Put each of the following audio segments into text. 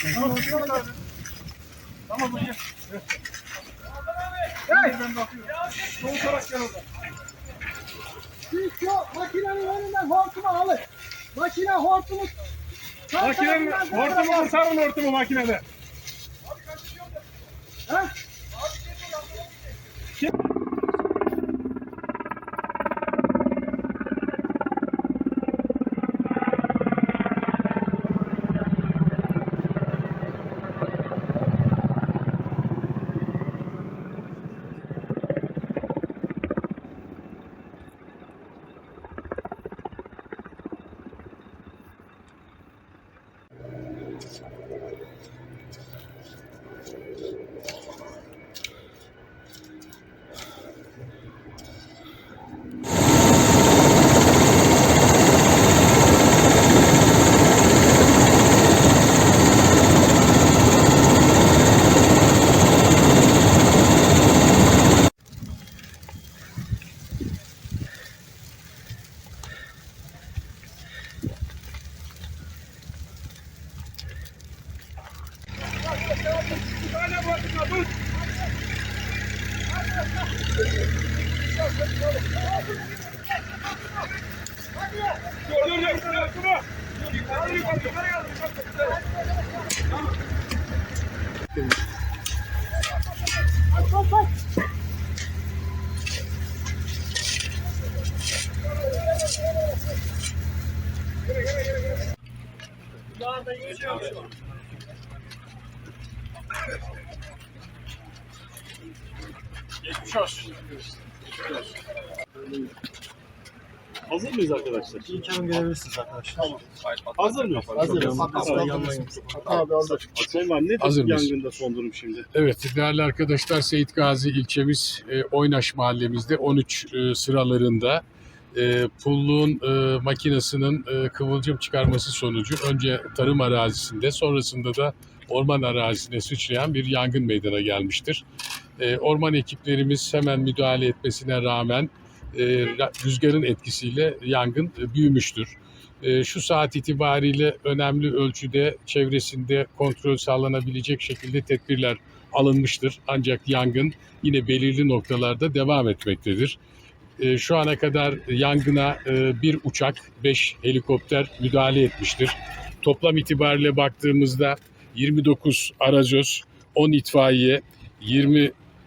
Tamam, Tamam hocam. Hey! Ben bakıyorum. Sol taraf gel orada. Siz şu makinenin önünden hortumu alın. Makine hortumu Makinenin hortumu sarın hortumu makinede. Ha? Dur dur dur. Dur dur. Geçmiş olsun. Hazır mıyız arkadaşlar? İlk yarım gelebilirsiniz arkadaşlar. Hazır mıyız? Hazırım. Tamam. Yanmayın. Abi orada. Sayın Valim nedir Hazır mıyız? yangında son durum şimdi? Evet değerli arkadaşlar Seyit Gazi ilçemiz e, Oynaş mahallemizde 13 e, sıralarında e, pulluğun e, makinesinin e, kıvılcım çıkarması sonucu önce tarım arazisinde sonrasında da orman arazisine sıçrayan bir yangın meydana gelmiştir. E, orman ekiplerimiz hemen müdahale etmesine rağmen e, rüzgarın etkisiyle yangın e, büyümüştür. E, şu saat itibariyle önemli ölçüde çevresinde kontrol sağlanabilecek şekilde tedbirler alınmıştır. Ancak yangın yine belirli noktalarda devam etmektedir. Şu ana kadar yangına bir uçak, beş helikopter müdahale etmiştir. Toplam itibariyle baktığımızda 29 arazöz, 10 itfaiye,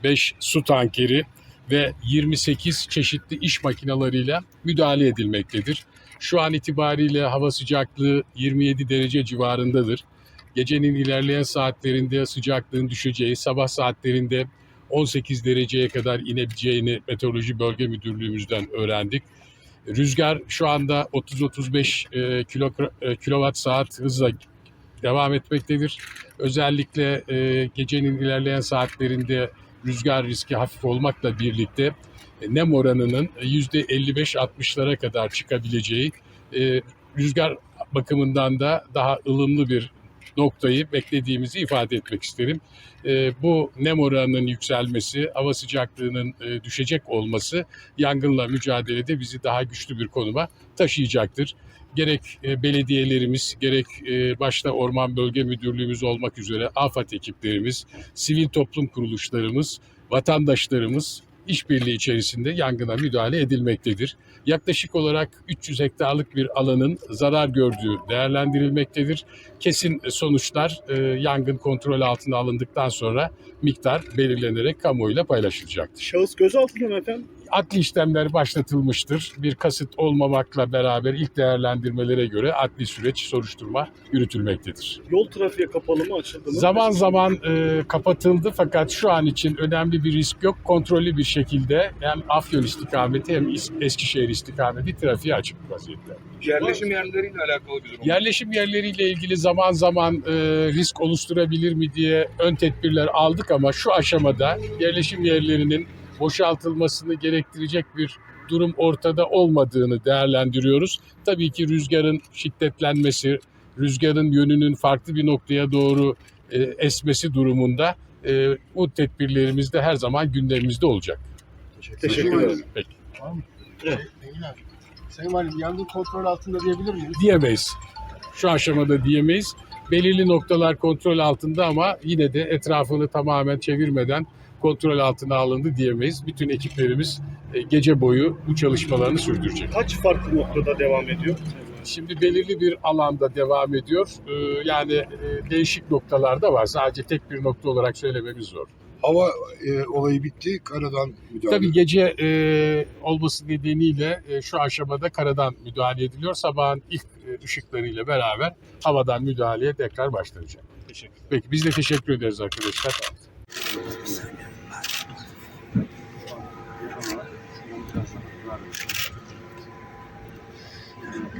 25 su tankeri ve 28 çeşitli iş makinalarıyla müdahale edilmektedir. Şu an itibariyle hava sıcaklığı 27 derece civarındadır. Gecenin ilerleyen saatlerinde sıcaklığın düşeceği, sabah saatlerinde 18 dereceye kadar inebileceğini Meteoroloji Bölge Müdürlüğümüzden öğrendik. Rüzgar şu anda 30-35 e, kilo, e, kilowatt saat hızla devam etmektedir. Özellikle e, gecenin ilerleyen saatlerinde rüzgar riski hafif olmakla birlikte e, nem oranının %55-60'lara kadar çıkabileceği e, rüzgar bakımından da daha ılımlı bir noktayı beklediğimizi ifade etmek isterim. E, bu nem oranının yükselmesi, hava sıcaklığının e, düşecek olması yangınla mücadelede bizi daha güçlü bir konuma taşıyacaktır. Gerek e, belediyelerimiz, gerek e, başta Orman Bölge Müdürlüğümüz olmak üzere AFAD ekiplerimiz, sivil toplum kuruluşlarımız, vatandaşlarımız işbirliği içerisinde yangına müdahale edilmektedir. Yaklaşık olarak 300 hektarlık bir alanın zarar gördüğü değerlendirilmektedir. Kesin sonuçlar e, yangın kontrol altına alındıktan sonra miktar belirlenerek kamuoyuyla paylaşılacaktır. Şahıs gözaltında mı efendim? Adli işlemler başlatılmıştır. Bir kasıt olmamakla beraber ilk değerlendirmelere göre adli süreç soruşturma yürütülmektedir. Yol trafiğe kapalı mı açıldı mı? Zaman zaman e, kapatıldı fakat şu an için önemli bir risk yok. Kontrollü bir şekilde hem Afyon istikameti hem Eskişehir istikameti trafiğe açık vaziyette. Yerleşim yerleriyle alakalı bir durum. Yerleşim yerleriyle ilgili zaman zaman e, risk oluşturabilir mi diye ön tedbirler aldık ama şu aşamada yerleşim yerlerinin boşaltılmasını gerektirecek bir durum ortada olmadığını değerlendiriyoruz. Tabii ki rüzgarın şiddetlenmesi, rüzgarın yönünün farklı bir noktaya doğru e, esmesi durumunda e, bu tedbirlerimiz de her zaman gündemimizde olacak. Teşekkür ederim. Peki. Engin abi. Sayın Valim yangın kontrol altında diyebilir miyiz? Diyemeyiz. Şu aşamada diyemeyiz. belirli noktalar kontrol altında ama yine de etrafını tamamen çevirmeden kontrol altına alındı diyemeyiz. Bütün ekiplerimiz e, gece boyu bu çalışmalarını sürdürecek. Kaç farklı noktada devam ediyor? Şimdi belirli bir alanda devam ediyor. Ee, Yani e, değişik noktalarda var. Sadece tek bir nokta olarak söylememiz zor. Hava e, olayı bitti. Karadan müdahale. Tabii gece e, olması nedeniyle e, şu aşamada karadan müdahale ediliyor. Sabahın ilk e, ışıklarıyla beraber havadan müdahaleye tekrar başlanacak. Teşekkür Peki biz de teşekkür ederiz arkadaşlar.